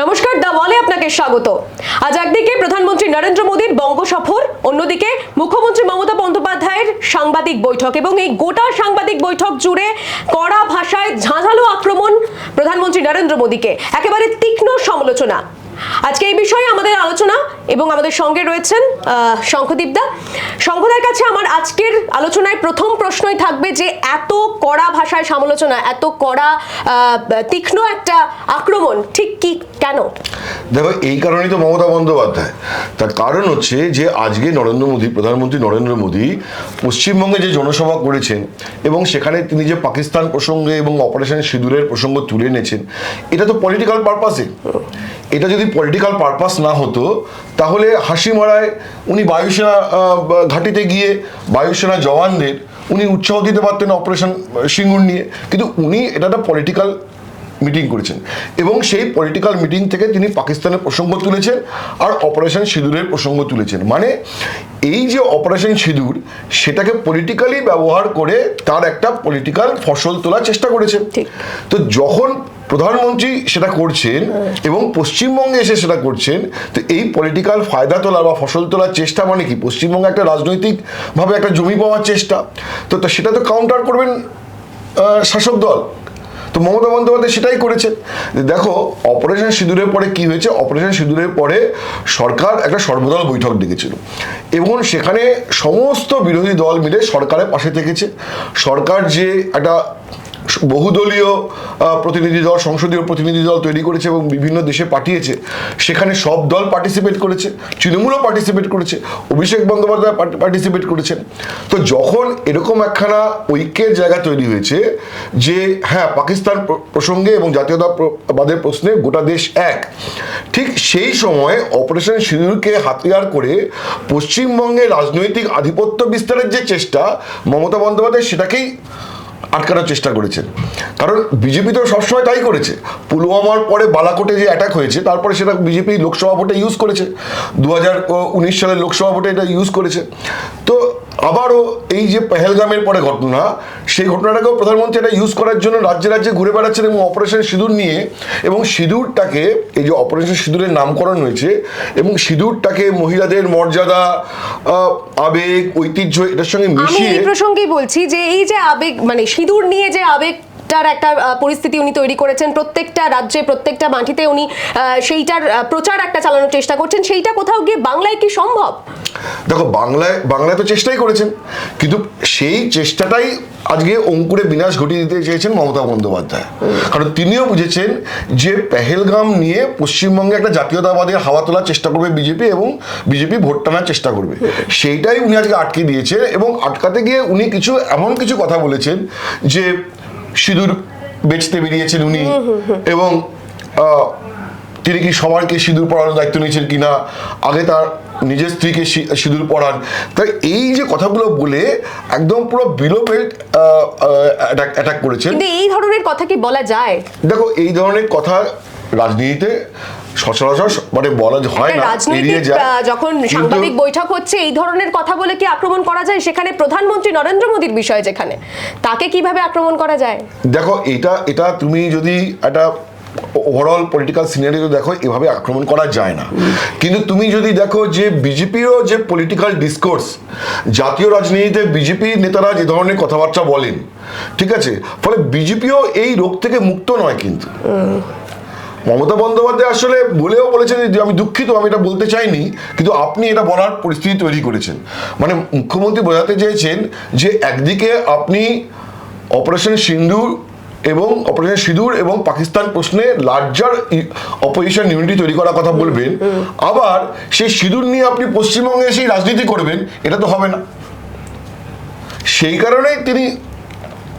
নমস্কার, দা ওয়ালে আপনাকে স্বাগত। আজ একদিকে প্রধানমন্ত্রী নরেন্দ্র মোদীর বঙ্গ সফর, অন্যদিকে মুখ্যমন্ত্রী মমতা বন্দ্যোপাধ্যায়ের সাংবাদিক বৈঠক এবং এই গোটা সাংবাদিক বৈঠক জুড়ে কড়া ভাষায় ঝাঁঝালো আক্রমণ প্রধানমন্ত্রী নরেন্দ্র মোদীকে। একেবারে তীক্ষ্ণ সমালোচনা। আজকে এই বিষয়ে আমাদের আলোচনা এবং আমাদের সঙ্গে রয়েছেন আহ, শঙ্খদীপ দা। শঙ্খদার কাছে আমার আজকের আলোচনায় প্রথম প্রশ্নই থাকবে যে এত কড়া ভাষায় সমালোচনা এত কড়া তীক্ষ্ণ একটা আক্রমণ ঠিক কি কেন? দেখো এই কারণেই তো মমতা বন্দ্যোপাধ্যায়। তার কারণ হচ্ছে যে আজকে নরেন্দ্র মোদী প্রধানমন্ত্রী নরেন্দ্র মোদী পশ্চিমবঙ্গে যে জনসভা করেছেন এবং সেখানে তিনি যে পাকিস্তান প্রসঙ্গে এবং অপারেশন সিঁদুরের প্রসঙ্গ তুলে এনেছেন এটা তো পলিটিক্যাল পারপাসে এটা যদি পলিটিক্যাল পারপাস না হতো তাহলে হাসি মারায় উনি বায়ুসেনা ঘাঁটিতে গিয়ে বায়ুসেনা জওয়ানদের উনি উৎসাহ দিতে পারতেন অপারেশন সিঙ্গুর নিয়ে। কিন্তু উনি এটা একটা পলিটিক্যাল মিটিং করেছেন। এবং সেই পলিটিক্যাল মিটিং থেকে তিনি পাকিস্তানের প্রসঙ্গ তুলেছেন আর অপারেশন সিঁদুরের প্রসঙ্গ তুলেছেন। মানে এই যে অপারেশন সিঁদুর সেটাকে পলিটিক্যালি ব্যবহার করে তার একটা পলিটিক্যাল ফসল তোলার চেষ্টা করেছে তো যখন প্রধানমন্ত্রী সেটা করছেন এবং পশ্চিমবঙ্গে এসে সেটা করছেন, তো এই পলিটিক্যাল ফায়দা তোলা বা ফসল তোলার চেষ্টা মানে কি? পশ্চিমবঙ্গে একটা রাজনৈতিকভাবে একটা জমি পাওয়ার চেষ্টা। তো সেটা তো কাউন্টার করবেন শাসক দল। তো মমতা বন্দ্যোপাধ্যায় সেটাই করেছেন। দেখো অপারেশন সিঁদুরের পরে কি হয়েছে? অপারেশন সিঁদুরের পরে সরকার একটা সর্বদল বৈঠক ডেকেছিল। এবং সেখানে সমস্ত বিরোধী দল মিলে সরকারের পাশে থেকেছে। সরকার যে একটা বহুদলীয় প্রতিনিধি দল, সংসদীয় প্রতিনিধি দল তৈরি করেছে এবং বিভিন্ন দেশে পাঠিয়েছে। সেখানে সব দল পার্টিসিপেট করেছে, তৃণমূলও পার্টিসিপেট করেছে, অভিষেক বন্দ্যোপাধ্যায় পার্টিসিপেট করেছেন। তো যখন এরকম একখানা ঐক্যের জায়গা তৈরি হয়েছে যে হ্যাঁ পাকিস্তান প্রসঙ্গে এবং জাতীয়তাবাদের প্রশ্নে গোটা দেশ এক, ঠিক সেই সময় অপারেশন সিঁদুরকে হাতিয়ার করে পশ্চিমবঙ্গে রাজনৈতিক আধিপত্য বিস্তারের যে চেষ্টা মমতা বন্দ্যোপাধ্যায় সেটাকেই আটকানোর চেষ্টা করেছেন কারণ বিজেপি তো সবসময় তাই করেছে। পুলওয়ামার পরে বালাকোটে যে অ্যাটাক হয়েছে, তারপরে সেটা বিজেপি লোকসভা ভোটে ইউজ করেছে। দু উনিশ সালের লোকসভা ভোটে এটা ইউজ করেছে। তো আবারও এই যে পেহেলগামের পরে ঘটনা সেই ঘটনাটাকেও প্রধানমন্ত্রী এটা ইউজ করার জন্য রাজ্যে রাজ্যে ঘুরে বেড়াচ্ছেন এবং অপারেশন সিঁদুর নিয়ে এবং সিঁদুরটাকে এই যে অপারেশন সিঁদুরের নামকরণ হয়েছে এবং সিঁদুরটাকে মহিলাদের মর্যাদা আবেগ ঐতিহ্য এটার সঙ্গে মিশিয়ে এই প্রসঙ্গেই বলছি যে এই যে আবেগ মানে সিঁদুর নিয়ে যে আবেগটার একটা পরিস্থিতি উনি তৈরি করেছেন প্রত্যেকটা রাজ্যে প্রত্যেকটা মাটিতে উনি সেইটার প্রচার একটা চালানোর চেষ্টা করছেন সেইটা কোথাও গিয়ে বাংলায় কি সম্ভব? দেখো বাংলায় বাংলায় তো চেষ্টাই করেছেন কিন্তু সেই চেষ্টাটাই আজকে অঙ্কুরে বিনাশ ঘটিয়ে দিতে চেয়েছেন মমতা বন্দ্যোপাধ্যায়। কারণ তিনিও বুঝেছেন যে পেহেলগাম নিয়ে পশ্চিমবঙ্গে একটা জাতীয়তাবাদের হাওয়া তোলার চেষ্টা করবে বিজেপি এবং বিজেপি ভোট টানার চেষ্টা করবে। সেইটাই উনি আজকে আটকে দিয়েছেন এবং আটকাতে গিয়ে উনি কিছু এমন কিছু কথা বলেছেন যে সিঁদুর বেচতে বেরিয়েছেন উনি এবং আহ, তিনি কি সবাইকে সিঁদুর পরানোর দায়িত্ব নিয়েছেন কিনা? আগে তার নিজের স্ত্রীকে সিঁদুর পরান। তাই এই যে কথাগুলো বলে একদম পুরো বিলো বেল্ট অ্যাটাক করেছেন। কিন্তু এই ধরনের কথা কি বলা যায়? দেখো এই ধরনের কথা রাজনীতিতে সচরাচর মানে বলা হয় না এড়িয়ে যায়। যখন সাংবাদিক বৈঠক হচ্ছে এই ধরনের কথা বলে কি আক্রমণ করা যায়? সেখানে প্রধানমন্ত্রী নরেন্দ্র মোদীর বিষয় যেখানে। তাকে কীভাবে আক্রমণ করা যায়? দেখো এটা এটা তুমি যদি একটা ওভারঅল পলিটিক্যাল সিনারিও দেখো, এভাবে আক্রমণ করা যায় না। কিন্তু তুমি যদি দেখো যে বিজেপিরও যে পলিটিক্যাল ডিসকোর্স জাতীয় রাজনীতিতে বিজেপি নেতারা যে ধরনের কথাবার্তা বলেন, ঠিক আছে? ফলে বিজেপিও এই রোগ থেকে মুক্ত নয় কিন্তু। মমতা বন্দ্যোপাধ্যায় আসলে বলেও বলেছেন যে, আমি দুঃখিত, আমি এটা বলতে চাইনি, কিন্তু আপনি এটা বলার পরিস্থিতি তৈরি করেছেন। মানে মুখ্যমন্ত্রী বোঝাতে চেয়েছেন যে, একদিকে আপনি অপারেশন সিন্ধুর এবং অপারেশন সিঁদুর এবং পাকিস্তান প্রশ্নে লার্জার অপোজিশন ইউনিটি তৈরি করার কথা বলবেন। আবার সেই সিঁদুর নিয়ে আপনি পশ্চিমবঙ্গে এসেই রাজনীতি করবেন এটা তো হবে না। সেই কারণেই তিনি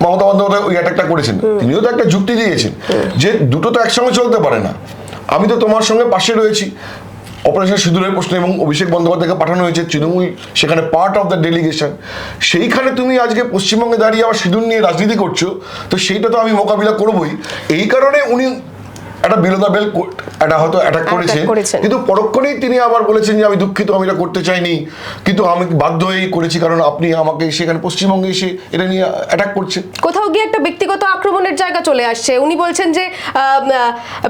মমতা বন্দ্যোপাধ্যায় ওই অ্যাটাকটা করেছেন। তিনিও তো একটা যুক্তি দিয়েছেন যে দুটো তো একসঙ্গে চলতে পারে না। আমি তো তোমার সঙ্গে পাশে রয়েছি। অপারেশন সিঁদুরের প্রশ্ন এবং অভিষেক বন্দ্যোপাধ্যায়কে পাঠানো হয়েছে তৃণমূল, সেখানে পার্ট অফ দ্য ডেলিগেশন সেইখানে তুমি আজকে পশ্চিমবঙ্গে দাঁড়িয়ে আবার সিঁদুর নিয়ে রাজনীতি করছ, তো সেইটা তো আমি মোকাবিলা করবই। এই কারণে উনি একটা বিরোধা বেল একটা হয়তো অ্যাটাক করেছেন করেছেন। কিন্তু পরক্ষণেই তিনি আবার বলেছেন যে আমি দুঃখিত আমি এটা করতে চাইনি। কিন্তু আমি বাধ্য হয়েই করেছি কারণ আপনি আমাকে সেখানে পশ্চিমবঙ্গে এসে এটা নিয়ে অ্যাটাক করছেন। কোথাও গিয়ে একটা ব্যক্তিগত আক্রমণের জায়গা চলে আসছে। উনি বলছেন যে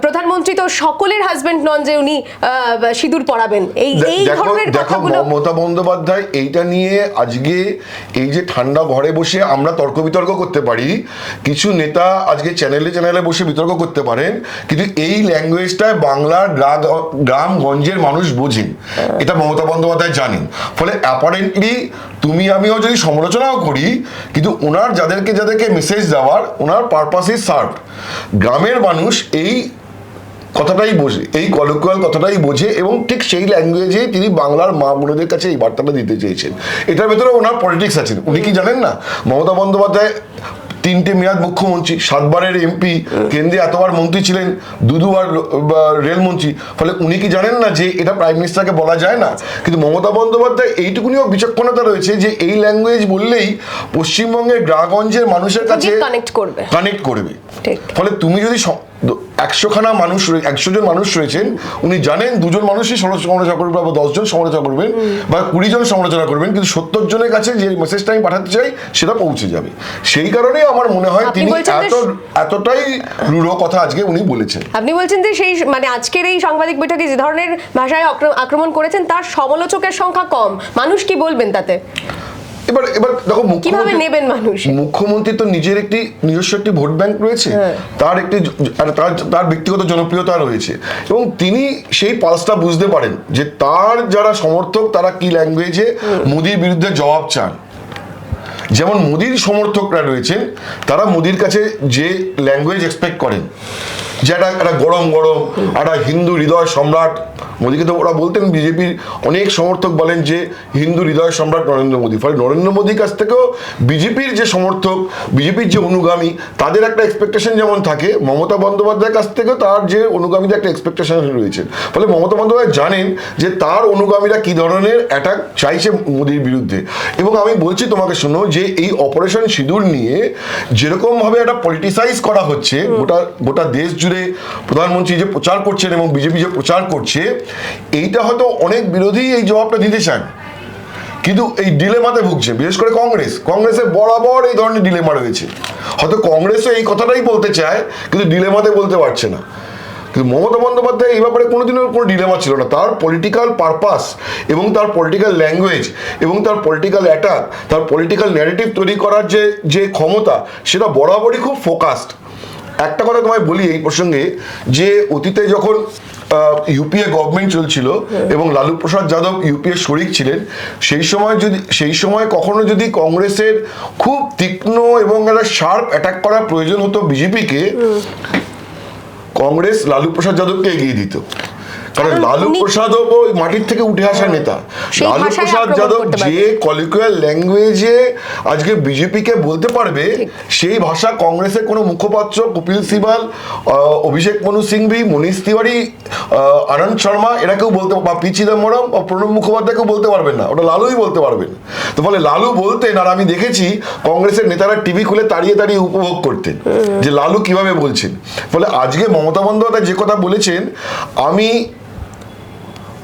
প্রধানমন্ত্রী তো সকলের হাজবেন্ড নন যে উনি সিঁদুর পরাবেন। এই এই ধরনের কথাগুলো মমতা বন্দ্যোপাধ্যায় এইটা নিয়ে আজকে এই যে ঠান্ডা ঘরে বসে আমরা তর্ক বিতর্ক করতে পারি। কিছু নেতা আজকে চ্যানেলে চ্যানেলে বসে বিতর্ক করতে পারেন। কিন্তু এই ল্যাঙ্গুয়েজটায় বাংলার গ্রা- গ্রামগঞ্জের মানুষ বোঝেন। এটা মমতা বন্দ্যোপাধ্যায় জানেন। ফলে অ্যাপারেন্টলি তুমি আমিও যদি সমালোচনাও করি, কিন্তু ওনার যাদেরকে যাদেরকে মেসেজ দেওয়ার, ওনার পারপাস ইজ সার্ভ গ্রামের মানুষ এই কথাটাই বোঝে, এই কলকুয়াল কথাটাই বোঝে এবং ঠিক সেই ল্যাঙ্গুয়েজে তিনি বাংলার মা বোনদের কাছে এই বার্তাটা দিতে চেয়েছেন। এটার ভেতরে ওনার পলিটিক্স আছে। উনি কি জানেন না? মমতা বন্দ্যোপাধ্যায় তিনটে মেয়াদ মুখ্যমন্ত্রী সাতবারের এমপি কেন্দ্রে এতবার মন্ত্রী ছিলেন দু দুবার রেলমন্ত্রী ফলে উনি কি জানেন না যে এটা প্রাইম মিনিস্টারকে বলা যায় না? কিন্তু মমতা বন্দ্যোপাধ্যায় এইটুকুনিও বিচক্ষণতা রয়েছে যে এই ল্যাঙ্গুয়েজ বললেই পশ্চিমবঙ্গের গ্রাগঞ্জের মানুষের কাছে কানেক্ট করবে। কানেক্ট করবে। ফলে তুমি যদি একশো খানা মানুষ একশো জন মানুষ রয়েছেন। উনি জানেন দুজন মানুষই সমালোচনা করবেন বা দশজন সমালোচনা করবেন বা কুড়ি জন সমালোচনা করবেন কিন্তু সত্তর জনের কাছে যে মেসেজটা আমি পাঠাতে চাই সেটা পৌঁছে যাবে। সেই কারণেই আমার মনে হয় তিনি এত এতটাই রূঢ় কথা আজকে উনি বলেছেন। আপনি বলছেন যে সেই মানে আজকের এই সাংবাদিক বৈঠকে যে ধরনের ভাষায় আক্রমণ করেছেন তার সমালোচকের সংখ্যা কম। মানুষ কি বলবেন তাতে? এবার এবার দেখো কীভাবে নেবেন মানুষ? মুখ্যমন্ত্রী তো নিজের একটি নিজস্ব একটি ভোট ব্যাংক রয়েছে। হ্যাঁ। তার একটি তার তার ব্যক্তিগত জনপ্রিয়তা রয়েছে। এবং তিনি সেই পালসটা বুঝতে পারেন যে তার যারা সমর্থক তারা কি ল্যাঙ্গুয়েজে মোদির বিরুদ্ধে জবাব চান। যেমন মোদির সমর্থকরা রয়েছেন তারা মোদির কাছে যে ল্যাঙ্গুয়েজ এক্সপেক্ট করেন। যে একটা একটা গরম গরম একটা হিন্দু হৃদয় সম্রাট। মোদীকে তো ওরা বলতেন বিজেপির অনেক সমর্থক বলেন যে হিন্দু হৃদয় সম্রাট নরেন্দ্র মোদী। ফলে নরেন্দ্র মোদীর কাছ থেকেও বিজেপির যে সমর্থক বিজেপির যে অনুগামী তাদের একটা এক্সপেকটেশন যেমন থাকে মমতা বন্দ্যোপাধ্যায়ের কাছ থেকেও তার যে অনুগামীদের একটা এক্সপেকটেশন রয়েছে। ফলে মমতা বন্দ্যোপাধ্যায় জানেন যে তার অনুগামীরা কি ধরনের অ্যাটাক চাইছে মোদীর বিরুদ্ধে। এবং আমি বলছি তোমাকে শোনো যে এই অপারেশন সিঁদুর নিয়ে যেরকমভাবে একটা পলিটিসাইজ করা হচ্ছে গোটা গোটা দেশ জুড়ে প্রধানমন্ত্রী যে প্রচার করছেন এবং বিজেপি যে প্রচার করছে, এইটা হয়তো অনেক বিরোধী এই জবাবটা দিতে চান। কিন্তু এই ডিলেমাতে ভুগছে, বিশেষ করে কংগ্রেস। কংগ্রেসের বরাবর এই ধরনের ডিলেমা রয়েছে। হয়তো কংগ্রেসও এই কথাটাই বলতে চায়, কিন্তু ডিলেমাতে বলতে পারছে না। কিন্তু মমতা বন্দ্যোপাধ্যায় এই ব্যাপারে কোনোদিনও কোনো ডিলেমা ছিল না। তার পলিটিক্যাল পারপাস এবং তার পলিটিক্যাল ল্যাঙ্গুয়েজ এবং তার পলিটিক্যাল অ্যাটাক তার পলিটিক্যাল ন্যারেটিভ তৈরি করার যে যে ক্ষমতা, সেটা বরাবরই খুব ফোকাসড একটা কথা তোমায় বলি এই প্রসঙ্গে যে অতীতে যখন ইউপিএ গভর্নমেন্ট চলছিল এবং লালু প্রসাদ যাদব ইউপিএ শরিক ছিলেন সেই সময় যদি সেই সময় কখনো যদি কংগ্রেসের খুব তীক্ষ্ণ এবং একটা শার্প অ্যাটাক করার প্রয়োজন হতো বিজেপিকে কংগ্রেস লালু প্রসাদ যাদবকে এগিয়ে দিত। কারণ লালু প্রসাদও ওই মাটির থেকে উঠে আসা নেতা। লালু প্রসাদ যাদব যে কলিকুয়াল ল্যাঙ্গুয়েজে আজকে বিজেপিকে বলতে পারবে সেই ভাষা কংগ্রেসের কোনো মুখপাত্র কপিল সিবাল অভিষেক মনু সিংভি মনীষ তিওয়ারি আনন্দ শর্মা এরা কেউ বলতে বা পি চিদম্বরম বা প্রণব মুখোপাধ্যায় কেউ বলতে পারবেন না। ওটা লালুই বলতে পারবেন। তো ফলে লালু বলতেন আর আমি দেখেছি কংগ্রেসের নেতারা টিভি খুলে তাড়িয়ে তাড়িয়ে উপভোগ করতেন যে লালু কীভাবে বলছেন। ফলে আজকে মমতা বন্দ্যোপাধ্যায় যে কথা বলেছেন আমি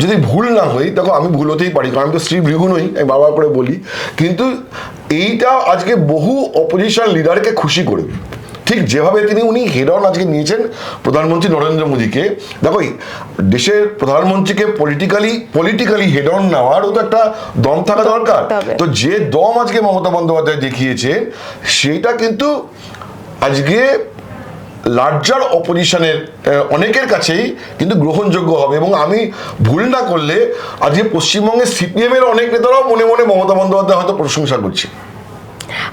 যদি ভুল না হই দেখো আমি ভুল হতেই পারি কারণ আমি তো শ্রী ভৃগু নই আমি বারবার করে বলি। কিন্তু এইটা আজকে বহু অপোজিশন লিডারকে খুশি করবে ঠিক যেভাবে তিনি উনি হেড অন আজকে নিয়েছেন প্রধানমন্ত্রী নরেন্দ্র মোদীকে। দেখো দেশের প্রধানমন্ত্রীকে পলিটিক্যালি পলিটিক্যালি হেড অন নেওয়ারও তো একটা দম থাকা দরকার। তো যে দম আজকে মমতা বন্দ্যোপাধ্যায় দেখিয়েছে সেটা কিন্তু আজকে লার্জার অপোজিশনের অনেকের কাছেই কিন্তু গ্রহণযোগ্য হবে। এবং আমি ভুল না করলে আজকে পশ্চিমবঙ্গের সিপিএমের অনেক নেতারাও মনে মনে মমতা বন্দ্যোপাধ্যায় হয়তো প্রশংসা করছে।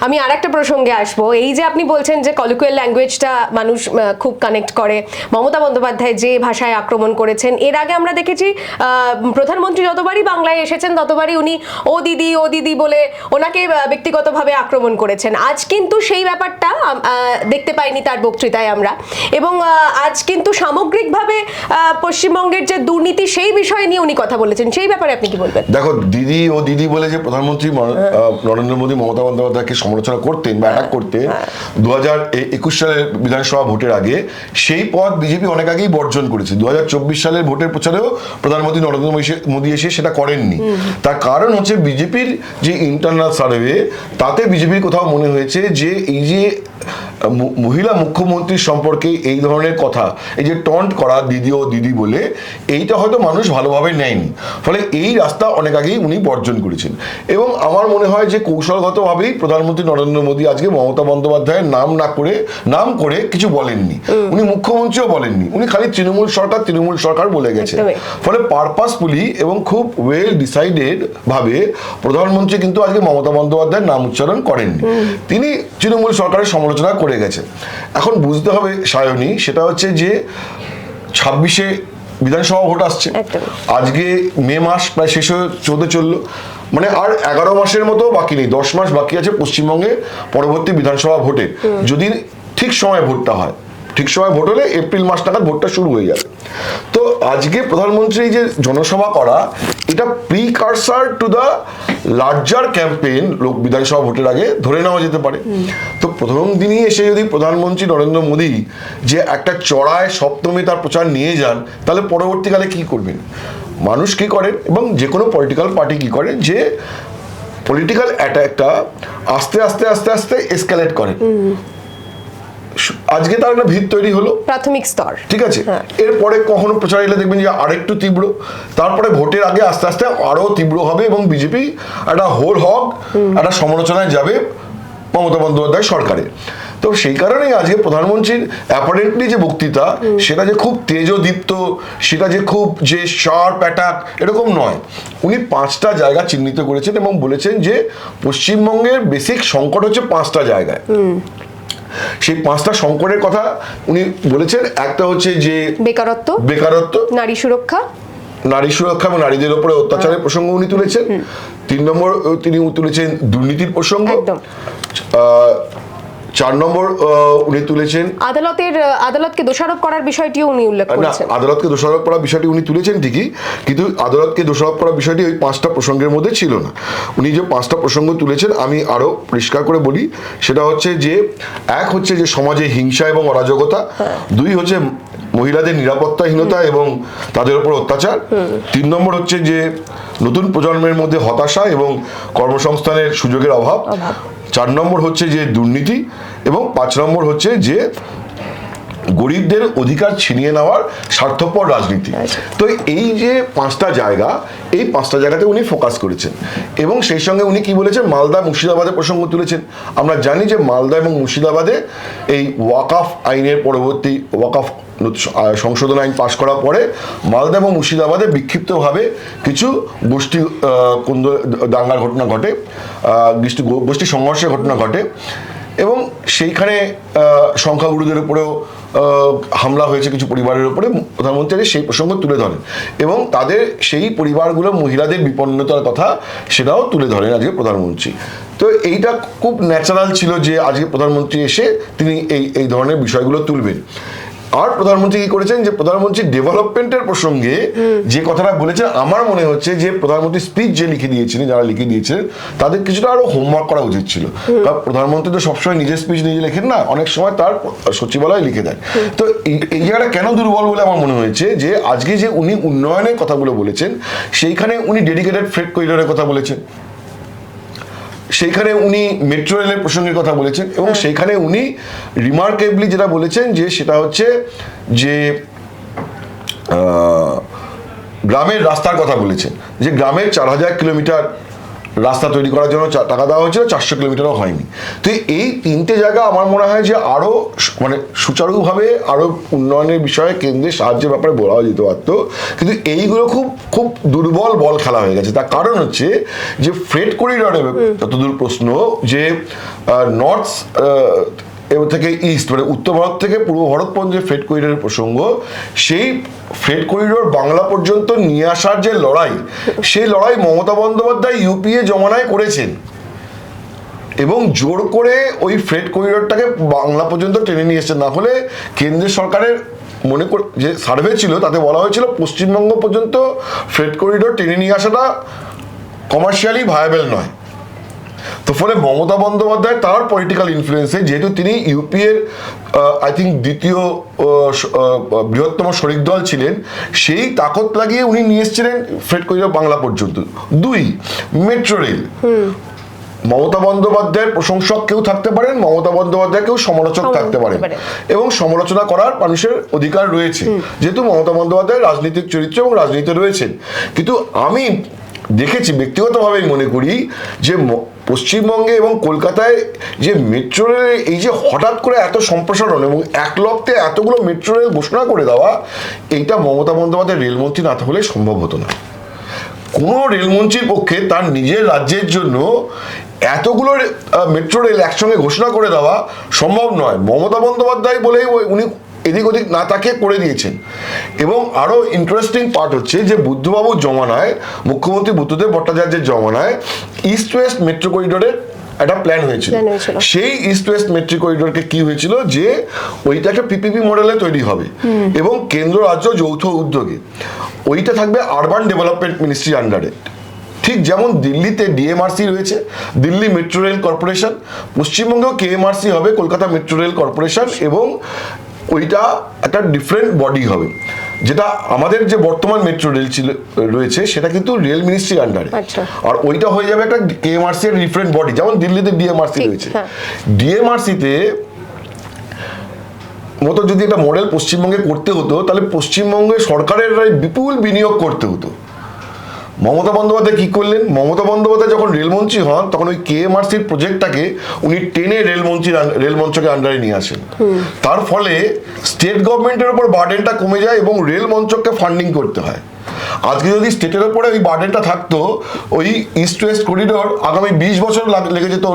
আমি আর একটা প্রসঙ্গে আসব। এই যে আপনি বলছেন যে কলিকুয়াল ল্যাঙ্গুয়েজটা মানুষ খুব কানেক্ট করে। মমতা বন্দ্যোপাধ্যায় যে ভাষায় আক্রমণ করেছেন এর আগে আমরা দেখেছি প্রধানমন্ত্রী যতবারই বাংলায় এসেছেন ততবারই উনি ও দিদি ও দিদি বলে ওনাকে ব্যক্তিগতভাবে আক্রমণ করেছেন। আজ কিন্তু সেই ব্যাপারটা দেখতে পাইনি তার বক্তৃতায় আমরা। এবং আজ কিন্তু সামগ্রিকভাবে পশ্চিমবঙ্গের যে দুর্নীতি সেই বিষয় নিয়ে উনি কথা বলেছেন। সেই ব্যাপারে আপনি কি বলবেন? দেখো দিদি ও দিদি বলে যে প্রধানমন্ত্রী নরেন্দ্র মোদী মমতা বন্দ্যোপাধ্যায়কে সমালোচনা করতেন বা অ্যাটাক করতেন দু হাজার একুশ সালের বিধানসভা ভোটের আগে সেই পদ বিজেপি অনেক আগেই বর্জন করেছে। দু হাজার চব্বিশ সালের ভোটের প্রচারেও প্রধানমন্ত্রী নরেন্দ্র মোদী- এসে সেটা করেননি। তার কারণ হচ্ছে বিজেপির যে ইন্টারনাল সার্ভে তাতে বিজেপির কোথাও মনে হয়েছে যে এই যে মহিলা মুখ্যমন্ত্রীর সম্পর্কে এই ধরনের কথা এই যে টন্ট করা দিদি ও দিদি বলে এইটা হয়তো মানুষ ভালোভাবে নেয়নি। ফলে এই রাস্তা অনেক আগেই উনি বর্জন করেছেন। এবং আমার মনে হয় যে কৌশলগতভাবেই প্রধানমন্ত্রী নরেন্দ্র মোদী আজকে মমতা বন্দ্যোপাধ্যায়ের নাম না করে নাম করে কিছু বলেননি। উনি মুখ্যমন্ত্রীও বলেননি। উনি খালি তৃণমূল সরকার তৃণমূল সরকার বলে গেছে। ফলে পারপাসফুলি এবং খুব ওয়েল ডিসাইডেড ভাবে প্রধানমন্ত্রী কিন্তু আজকে মমতা বন্দ্যোপাধ্যায়ের নাম উচ্চারণ করেননি। তিনি তৃণমূল সরকারের সমালোচনা করে গেছেন এখন বুঝতে হবে সায়নী সেটা হচ্ছে যে ছাব্বিশে বিধানসভা ভোট আসছে। আজকে মে মাস প্রায় শেষ হয়ে চলতে চলল। মানে আর এগারো মাসের মতো বাকি নেই দশ মাস বাকি আছে পশ্চিমবঙ্গে পরবর্তী বিধানসভা ভোটে। যদি ঠিক সময় ভোটটা হয় ঠিক সময় ভোট হলে এপ্রিল মাস নাগাদ ভোটটা শুরু হয়ে যাবে। তো আজকে প্রধানমন্ত্রী যে জনসভা করা, এটা precursor to the larger campaign লোক বিধানসভা ভোটের আগে ধরে নেওয়া যেতে পারে। তো প্রথম দিনই এসে যদি প্রধানমন্ত্রী নরেন্দ্র মোদী যে একটা চড়ায় সপ্তমী তার প্রচার নিয়ে যান, তাহলে পরবর্তীকালে কি করবেন? মানুষ কি করেন এবং যে কোনো পলিটিক্যাল পার্টি কি করে যে পলিটিক্যাল অ্যাটাকটা আস্তে আস্তে আস্তে আস্তে এসকালেট করে। আজকে তার একটা ভিত তৈরি হলো। প্রাথমিক স্তর। ঠিক আছে? হ্যাঁ। এরপরে কখনো প্রচার এলে দেখবেন যে আরেকটু তীব্র। তারপরে ভোটের আগে আস্তে আস্তে আরও তীব্র হবে এবং বিজেপি একটা হোল হক একটা সমালোচনায় যাবে মমতা বন্দ্যোপাধ্যায় সরকারে। তো সেই কারণেই আজকে প্রধানমন্ত্রীর অ্যাপারেন্টলি যে বক্তৃতা সেটা যে খুব তেজদীপ্ত সেটা যে খুব যে শার্প অ্যাটাক এরকম নয়। উনি পাঁচটা জায়গা চিহ্নিত করেছেন এবং বলেছেন যে পশ্চিমবঙ্গের বেসিক সংকট হচ্ছে পাঁচটা জায়গায়। সেই পাঁচটা সংকটের কথা উনি বলেছেন। একটা হচ্ছে যে বেকারত্ব বেকারত্ব নারী সুরক্ষা। নারী সুরক্ষা এবং নারীদের উপরে অত্যাচারের প্রসঙ্গ উনি তুলেছেন। তিন নম্বর তিনি তুলেছেন দুর্নীতির প্রসঙ্গ। আহ, চার নম্বর উনি তুলেছেন। আদালতের আদালতকে দোষারোপ করার বিষয়টিও উনি উল্লেখ করেছেন। আদালতকে দোষারোপ করার বিষয়টি উনি তুলেছেন ঠিকই কিন্তু আদালতকে দোষারোপ করার বিষয়টি ওই পাঁচটা প্রসঙ্গের মধ্যে ছিল না। উনি যে পাঁচটা প্রসঙ্গ তুলেছেন আমি আরও পরিষ্কার করে বলি সেটা হচ্ছে যে এক হচ্ছে যে সমাজে হিংসা এবং অরাজকতা দুই হচ্ছে মহিলাদের নিরাপত্তাহীনতা এবং তাদের উপর অত্যাচার তিন নম্বর হচ্ছে যে নতুন প্রজন্মের মধ্যে হতাশা এবং কর্মসংস্থানের সুযোগের অভাব। চার নম্বর হচ্ছে যে দুর্নীতি এবং পাঁচ নম্বর হচ্ছে যে গরিবদের অধিকার ছিনিয়ে নেওয়ার স্বার্থপর রাজনীতি। তো এই যে পাঁচটা জায়গা এই পাঁচটা জায়গাতে উনি ফোকাস করেছেন। এবং সেই সঙ্গে উনি কি বলেছেন? মালদা মুর্শিদাবাদের প্রসঙ্গ তুলেছেন। আমরা জানি যে মালদা এবং মুর্শিদাবাদে এই ওয়াকাফ আইনের পরবর্তী ওয়াকাফ সংশোধন আইন পাশ করার পরে মালদা এবং মুর্শিদাবাদে বিক্ষিপ্তভাবে কিছু গোষ্ঠী কুন্দ দাঙ্গার ঘটনা ঘটে গোষ্ঠী গোষ্ঠী সংঘর্ষের ঘটনা ঘটে। এবং সেইখানে সংখ্যাগুরুদের উপরেও হামলা হয়েছে কিছু পরিবারের উপরে প্রধানমন্ত্রী সেই প্রসঙ্গ তুলে ধরেন। এবং তাদের সেই পরিবারগুলো মহিলাদের বিপন্নতার কথা সেটাও তুলে ধরেন আজকে প্রধানমন্ত্রী। তো এইটা খুব ন্যাচারাল ছিল যে আজকে প্রধানমন্ত্রী এসে তিনি এই এই ধরনের বিষয়গুলো তুলবেন। আর প্রধানমন্ত্রী কি করেছেন? যে প্রধানমন্ত্রী ডেভেলপমেন্টের প্রসঙ্গে যে কথাটা বলেছেন আমার মনে হচ্ছে যে প্রধানমন্ত্রী স্পিচ যে লিখে দিয়েছিলেন যারা লিখে দিয়েছিলেন তাদের কিছুটা আরও হোমওয়ার্ক করা উচিত ছিল। কারণ প্রধানমন্ত্রী তো সবসময় নিজের স্পিচ নিজে লেখেন না অনেক সময় তার সচিবালয় লিখে দেয়। তো এই- এই জায়গাটা কেন দুর্বল বলে আমার মনে হয়েছে যে আজকে যে উনি উন্নয়নের কথাগুলো বলেছেন সেইখানে উনি ডেডিকেটেড ফ্রেড করিডোরের কথা বলেছেন। সেইখানে উনি মেট্রো রেলের প্রসঙ্গের কথা বলেছেন এবং সেইখানে উনি রিমার্কেবলি যেটা বলেছেন যে সেটা হচ্ছে যে আহ, গ্রামের রাস্তার কথা বলেছেন। যে গ্রামের চার হাজার কিলোমিটার রাস্তা তৈরি করার জন্য টাকা দেওয়া হয়েছিল চারশো কিলোমিটারও হয়নি। তো এই তিনটে জায়গা আমার মনে হয় যে আরও মানে সুচারুভাবে আরও উন্নয়নের বিষয়ে কেন্দ্রের সাহায্যের ব্যাপারে বলা যেতে পারত। কিন্তু এইগুলো খুব খুব দুর্বল বল খেলা হয়ে গেছে। তার কারণ হচ্ছে যে ফ্রেড করিডরে যতদূর প্রশ্ন যে নর্থ এবার থেকে ইস্ট মানে উত্তর ভারত থেকে পূর্ব ভারত পর্যন্ত যে ফ্রেড করিডোরের প্রসঙ্গ, সেই ফ্রেড করিডোর বাংলা পর্যন্ত নিয়ে আসার যে লড়াই, সেই লড়াই মমতা বন্দ্যোপাধ্যায় ইউপিএ জমানায় করেছেন। এবং জোর করে ওই ফ্রেড করিডোরটাকে বাংলা পর্যন্ত টেনে নিয়ে এসেছেন। না হলে কেন্দ্রের সরকারের মনে কর, যে সার্ভে ছিল, তাতে বলা হয়েছিল পশ্চিমবঙ্গ পর্যন্ত ফ্রেড করিডোর টেনে নিয়ে আসাটা কমার্শিয়ালি ভায়াবেল নয়। তো ফলে মমতা বন্দ্যোপাধ্যায় তার পলিটিক্যাল ইনফ্লুয়েন্সে যেহেতু তিনি ইউপিএর আই থিঙ্ক দ্বিতীয় বৃহত্তম শরিক দল ছিলেন সেই তাকত লাগিয়ে উনি নিয়ে এসেছিলেন ফ্রেড করিডোর বাংলা পর্যন্ত। দুই মেট্রো রেল মমতা বন্দ্যোপাধ্যায়ের প্রশংসক কেউ থাকতে পারেন মমতা বন্দ্যোপাধ্যায় কেউ সমালোচক থাকতে পারেন। এবং সমালোচনা করার মানুষের অধিকার রয়েছে। যেহেতু মমতা বন্দ্যোপাধ্যায় রাজনৈতিক চরিত্র এবং রাজনীতিতে রয়েছেন। কিন্তু আমি দেখেছি ব্যক্তিগতভাবেই মনে করি যে পশ্চিমবঙ্গে এবং কলকাতায় যে মেট্রো রেলের এই যে হঠাৎ করে এত সম্প্রসারণ এবং এক লক্তে এতগুলো মেট্রো রেল ঘোষণা করে দেওয়া, এইটা মমতা বন্দ্যোপাধ্যায় রেলমন্ত্রী না হলে সম্ভব হতো না। কোনো রেলমন্ত্রীর পক্ষে তার নিজের রাজ্যের জন্য এতগুলো মেট্রো রেল একসঙ্গে ঘোষণা করে দেওয়া সম্ভব নয়। মমতা বন্দ্যোপাধ্যায় বলেই উনি এদিক ওদিক না তাকে করে দিয়েছেন এবং আরও ইন্টারেস্টিং পার্ট হচ্ছে যে বুদ্ধবাবুর জমানায় মুখ্যমন্ত্রী বুদ্ধদেব ভট্টাচার্যের জমানায় ইস্ট ওয়েস্ট মেট্রো করিডোরের একটা প্ল্যান হয়েছিল। সেই ইস্ট ওয়েস্ট মেট্রো করিডোরকে কি হয়েছিল? যে ওইটা একটা পিপিপি মডেলে তৈরি হবে। এবং কেন্দ্র রাজ্য যৌথ উদ্যোগে। ওইটা থাকবে আরবান ডেভেলপমেন্ট মিনিস্ট্রি আন্ডারে ঠিক যেমন দিল্লিতে ডিএমআরসি রয়েছে দিল্লি মেট্রো রেল কর্পোরেশন পশ্চিমবঙ্গেও কেএমআরসি হবে কলকাতা মেট্রো রেল কর্পোরেশন এবং ওইটা একটা ডিফারেন্ট বডি হবে যেটা আমাদের যে বর্তমান মেট্রো রেল ছিল রয়েছে সেটা কিন্তু রেল মিনিস্ট্রি আন্ডারে। আর ওইটা হয়ে যাবে একটা কেএমআরসি এর ডিফারেন্ট বডি যেমন দিল্লিতে ডিএমআরসি রয়েছে হ্যাঁ। ডিএমআরসিতে মতো যদি একটা মডেল পশ্চিমবঙ্গে করতে হতো তাহলে পশ্চিমবঙ্গে সরকারের বিপুল বিনিয়োগ করতে হতো মমতা বন্দ্যোপাধ্যায় কি করলেন? মমতা বন্দ্যোপাধ্যায় যখন রেলমন্ত্রী হন তখন ওই কে কেএমআরসির প্রজেক্টটাকে উনি টেনে রেলমন্ত্রীর রেলমঞ্চকে আন্ডারে নিয়ে আসেন। তার ফলে স্টেট গভর্নমেন্টের উপর বার্ডেনটা কমে যায় এবং রেল মঞ্চককে ফান্ডিং করতে হয়। আজকে যদি স্টেটের উপরে ওই বার্ডেনটা থাকতো ওই ইস্ট ওয়েস্ট করিডোর আগামী বিশ বছর লেগে যেত।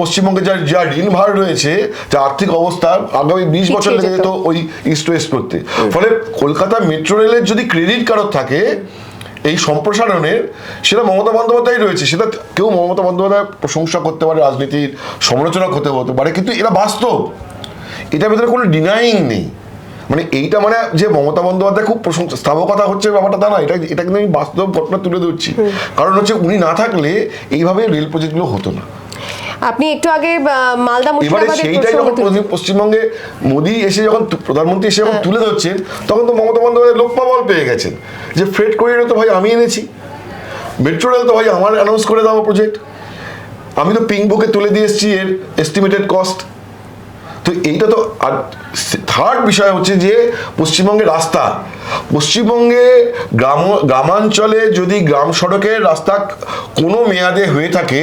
পশ্চিমবঙ্গে যা যা ঋণ ভার রয়েছে যা আর্থিক অবস্থা আগামী বিশ বছর লেগে যেত। ওই ইস্ট ওয়েস্ট করতে। ফলে কলকাতা মেট্রো রেলের যদি ক্রেডিট কারও থাকে এই সম্প্রসারণের সেটা মমতা বন্দ্যোপাধ্যায় রয়েছে সেটা কেউ মমতা বন্দ্যোপাধ্যায় প্রশংসা করতে পারে রাজনীতির সমালোচনা করতে হতে পারে কিন্তু এটা বাস্তব। এটার ভেতরে কোনো ডিনাইং নেই। মানে এইটা মানে যে মমতা বন্দ্যোপাধ্যায় খুব প্রশংসা স্থাবকতা হচ্ছে ব্যাপারটা তা না এটা এটা কিন্তু আমি বাস্তব ঘটনা তুলে ধরছি। কারণ হচ্ছে উনি না থাকলে এইভাবে রেল প্রজেক্টগুলো হতো না। আপনি একটু আগে মালদা এবারে সেইটাই যখন পশ্চিমবঙ্গে মোদি এসে যখন প্রধানমন্ত্রী এসে যখন তুলে ধরছেন তখন তো মমতা বন্দ্যোপাধ্যায় লোকপাবল পেয়ে গেছেন। যে ফ্রেড করিডোর তো ভাই আমি এনেছি। মেট্রো রেল তো ভাই আমার অ্যানাউন্স করে দেওয়া প্রজেক্ট আমি তো পিঙ্ক বুকে তুলে দিয়ে এসেছি এর এস্টিমেটেড কস্ট তো এইটা তো আর থার্ড বিষয় হচ্ছে যে পশ্চিমবঙ্গের রাস্তা পশ্চিমবঙ্গে গ্রাম, গ্রামাঞ্চলে যদি গ্রাম সড়কের রাস্তা কোনো মেয়াদে হয়ে থাকে,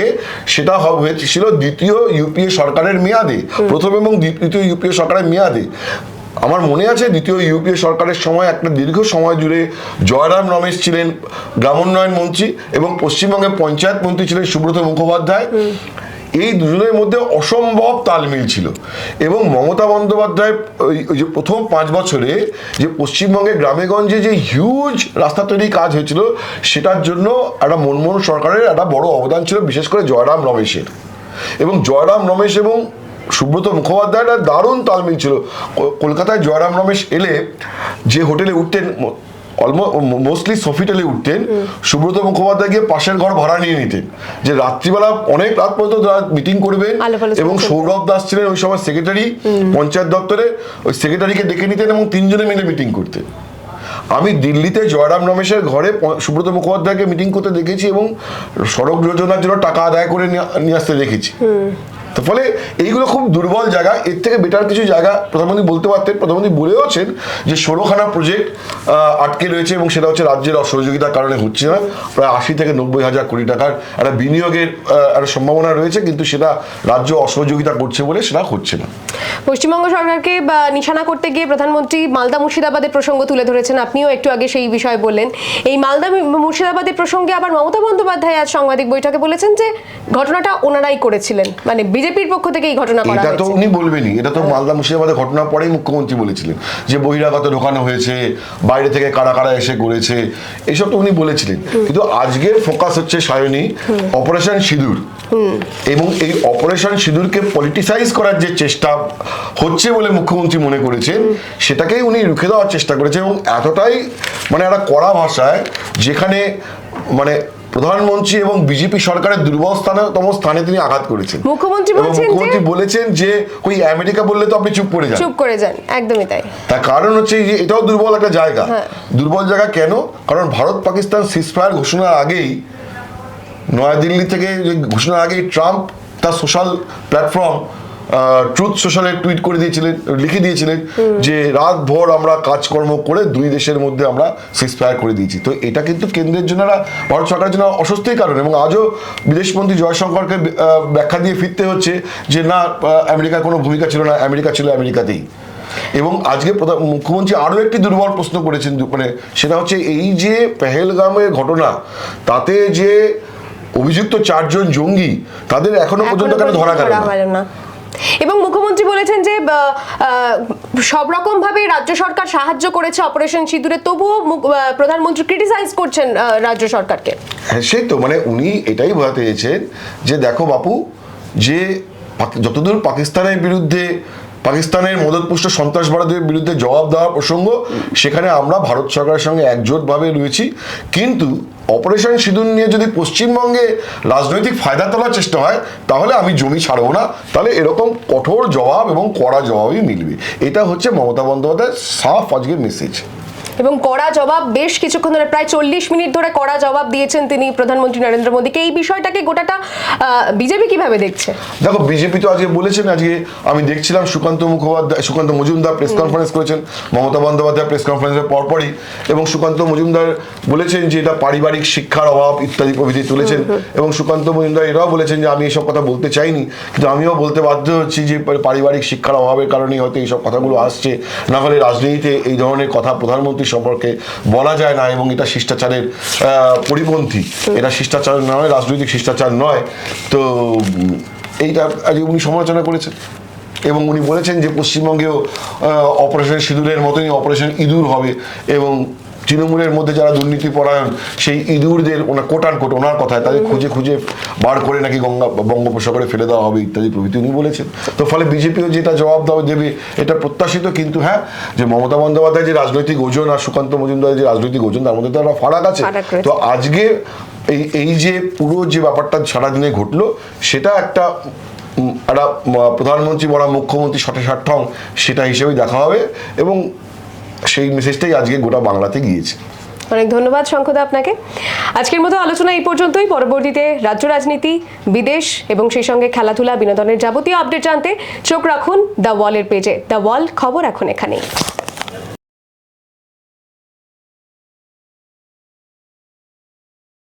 সেটা হয়েছিল দ্বিতীয় ইউপিএ সরকারের মেয়াদে, প্রথম এবং দ্বিতীয় ইউপিএ সরকারের মেয়াদে। আমার মনে আছে দ্বিতীয় ইউপিএ সরকারের সময় একটা দীর্ঘ সময় জুড়ে জয়রাম রমেশ ছিলেন গ্রামোন্নয়ন মন্ত্রী এবং পশ্চিমবঙ্গের পঞ্চায়েত মন্ত্রী ছিলেন সুব্রত মুখোপাধ্যায়। এই দুজনের মধ্যে অসম্ভব তালমিল ছিল। এবং মমতা বন্দ্যোপাধ্যায় ওই যে প্রথম পাঁচ বছরে যে পশ্চিমবঙ্গের গ্রামেগঞ্জে যে হিউজ রাস্তা তৈরির কাজ হয়েছিল, সেটার জন্য একটা মনমোহন সরকারের একটা বড় অবদান ছিল, বিশেষ করে জয়রাম রমেশের। এবং জয়রাম রমেশ এবং সুব্রত মুখোপাধ্যায়টা দারুণ তালমিল ছিল। কলকাতায় জয়রাম রমেশ এলে যে হোটেলে উঠতেন মোস্টলি সফিটেলে উঠতেন সুব্রত মুখোপাধ্যায় গিয়ে পাশের ঘর ভাড়া নিয়ে নিতেন। যে রাত্রিবেলা অনেক রাত পর্যন্ত মিটিং করবেন এবং সৌরভ দাস ছিলেন ওই সময় সেক্রেটারি পঞ্চায়েত দপ্তরে ওই সেক্রেটারিকে ডেকে নিতেন এবং তিনজনে মিলে মিটিং করতেন। আমি দিল্লিতে জয়রাম রমেশের ঘরে সুব্রত মুখোপাধ্যায়কে মিটিং করতে দেখেছি এবং সড়ক যোজনার জন্য টাকা আদায় করে নিয়ে আসতে দেখেছি। তো ফলে এইগুলো খুব দুর্বল জায়গা। এর থেকে বেটার কিছু জায়গা প্রধানমন্ত্রী বলতে পারতেন। প্রধানমন্ত্রী বলেওছেন যে, ষোলোখানা প্রজেক্ট আটকে রয়েছে এবং সেটা হচ্ছে রাজ্যের অসহযোগিতার কারণে হচ্ছে না। প্রায় আশি থেকে নব্বই হাজার কোটি টাকার একটা বিনিয়োগের একটা সম্ভাবনা রয়েছে, কিন্তু সেটা রাজ্য অসহযোগিতা করছে বলে সেটা হচ্ছে না। পশ্চিমবঙ্গ সরকারকে নিশানা করতে গিয়ে প্রধানমন্ত্রী মালদা মুর্শিদাবাদের প্রসঙ্গ তুলে ধরেছেন। আপনিও একটু আগে সেই বিষয়ে বললেন। এই মালদা মুর্শিদাবাদের প্রসঙ্গে আবার মমতা বন্দ্যোপাধ্যায় আজ সাংবাদিক বৈঠকে বলেছেন যে, ঘটনাটা ওনারাই করেছিলেন। মানে বিজেপির পক্ষ থেকে এই ঘটনা করা এটা তো উনি বলবেনই। এটা তো মালদা মুর্শিদাবাদের ঘটনার পরেই মুখ্যমন্ত্রী বলেছিলেন যে বহিরাগত ঢোকানো হয়েছে বাইরে থেকে কারা কারা এসে করেছে এইসব তো উনি বলেছিলেন। কিন্তু আজকের ফোকাস হচ্ছে সায়নী অপারেশন সিঁদুর। এবং এই অপারেশন সিঁদুরকে পলিটিসাইজ করার যে চেষ্টা হচ্ছে বলে মুখ্যমন্ত্রী মনে করেছেন সেটাকেই উনি রুখে দেওয়ার চেষ্টা করেছেন এবং এতটাই মানে একটা কড়া ভাষায় যেখানে মানে প্রধানমন্ত্রী এবং বিজেপি সরকারের দুর্বল স্থানতম স্থানে তিনি আঘাত করেছেন। মুখ্যমন্ত্রী বলছেন মুখ্যমন্ত্রী বলেছেন যে ওই আমেরিকা বললে তো আপনি চুপ করে যান। চুপ করে যান একদমই তাই। তার কারণ হচ্ছে যে এটাও দুর্বল একটা জায়গা। হ্যাঁ। দুর্বল জায়গা কেন? কারণ ভারত পাকিস্তান সিজফায়ার ঘোষণার আগেই নয়াদিল্লি থেকে ঘোষণার আগেই ট্রাম্প তার সোশ্যাল প্ল্যাটফর্ম ট্রুথ সোশ্যালে টুইট করে দিয়েছিলেন লিখে দিয়েছিলেন যে রাত ভর আমরা কাজকর্ম করে দুই দেশের মধ্যে আমরা সিজফায়ার করে দিয়েছি। তো এটা কিন্তু কেন্দ্রের জন্য ভারত সরকারের জন্য অস্বস্তির কারণ এবং আজও বিদেশমন্ত্রী জয়শঙ্করকে ব্যাখ্যা দিয়ে ফিরতে হচ্ছে যে না আমেরিকার কোনো ভূমিকা ছিল না আমেরিকা ছিল আমেরিকাতেই। এবং আজকে মুখ্যমন্ত্রী আরও একটি দুর্বল প্রশ্ন করেছেন মানে সেটা হচ্ছে এই যে পেহেলগামের ঘটনা তাতে যে অভিযুক্ত চারজন জঙ্গি তাদের এখনও পর্যন্ত কেন ধরা গেল না? এবং মুখ্যমন্ত্রী বলেছেন যে সব রকম ভাবে রাজ্য সরকার সাহায্য করেছে অপারেশন সিঁদুরে। তবুও প্রধানমন্ত্রী ক্রিটিসাইজ করছেন রাজ্য সরকারকে। হ্যাঁ সেই তো মানে উনি এটাই বোঝাতে চেয়েছেন যে, দেখো বাপু, যে যতদূর পাকিস্তানের বিরুদ্ধে, পাকিস্তানের মদতপুষ্ট সন্ত্রাসবাদীদের বিরুদ্ধে জবাব দেওয়ার প্রসঙ্গ, সেখানে আমরা ভারত সরকারের সঙ্গে একজোটভাবে রয়েছি। কিন্তু অপারেশন সিঁদুর নিয়ে যদি পশ্চিমবঙ্গে রাজনৈতিক ফায়দা তোলার চেষ্টা হয়, তাহলে আমি জমি ছাড়বো না। তাহলে এরকম কঠোর জবাব এবং কড়া জবাবই মিলবে। এটা হচ্ছে মমতা বন্দ্যোপাধ্যায়ের সাফ আজকের মেসেজ এবং কড়া জবাব বেশ কিছুক্ষণ ধরে প্রায় চল্লিশ মিনিট ধরে কড়া জবাব দিয়েছেন তিনি প্রধানমন্ত্রী নরেন্দ্র মোদীকে এই বিষয়টাকে গোটাটা বিজেপি কীভাবে দেখছে? দেখো বিজেপি তো আজকে বলেছেন আজকে আমি দেখছিলাম সুকান্ত মুখোপাধ্যায় সুকান্ত মজুমদার প্রেস কনফারেন্স করেছেন মমতা বন্দ্যোপাধ্যায় প্রেস কনফারেন্সের পরপরই এবং সুকান্ত মজুমদার বলেছেন যে এটা পারিবারিক শিক্ষার অভাব ইত্যাদি প্রভৃতি তুলেছেন এবং সুকান্ত মজুমদার এরাও বলেছেন যে আমি এসব কথা বলতে চাইনি কিন্তু আমিও বলতে বাধ্য হচ্ছি যে পারিবারিক শিক্ষার অভাবের কারণেই হয়তো এইসব কথাগুলো আসছে না হলে রাজনীতিতে এই ধরনের কথা প্রধানমন্ত্রী সম্পর্কে বলা যায় না এবং এটা শিষ্টাচারের পরিপন্থী। এটা শিষ্টাচার নয়, রাজনৈতিক শিষ্টাচার নয়। তো এইটা আজকে উনি সমালোচনা করেছেন। এবং উনি বলেছেন যে পশ্চিমবঙ্গেও অপারেশন সিঁদুরের মতনই অপারেশন ইঁদুর হবে এবং তৃণমূলের মধ্যে যারা দুর্নীতি পরায়ণ সেই ইঁদুরদের ওনার কোটান কোট ওনার কথায় তাদের খুঁজে খুঁজে বার করে নাকি গঙ্গা বঙ্গোপসাগরে ফেলে দেওয়া হবে ইত্যাদি প্রভৃতি উনি বলেছেন। তো ফলে বিজেপিও যেটা জবাব দেওয়া দেবে এটা প্রত্যাশিত কিন্তু হ্যাঁ যে মমতা বন্দ্যোপাধ্যায় যে রাজনৈতিক ওজন আর সুকান্ত মজুমদারের যে রাজনৈতিক ওজন তার মধ্যে তো একটা ফারাক আছে। তো আজকে এই এই যে পুরো যে ব্যাপারটা সারাদিনে ঘটলো সেটা একটা একটা প্রধানমন্ত্রী বলা মুখ্যমন্ত্রী শটে ষাট্টং সেটা হিসেবেই দেখা হবে এবং সেই মেসেজটাই আজকে গোটা বাংলাতে গিয়েছে। অনেক ধন্যবাদ শঙ্কদা আপনাকে। আজকের মতো আলোচনা এই পর্যন্তই। পরবর্তীতে রাজ্য রাজনীতি, বিদেশ এবং সেই সঙ্গে খেলাধুলা, বিনোদনের যাবতীয় আপডেট জানতে চোখ রাখুন দ্য ওয়ালের পেজে। দ্য ওয়াল খবর এখন এখানেই।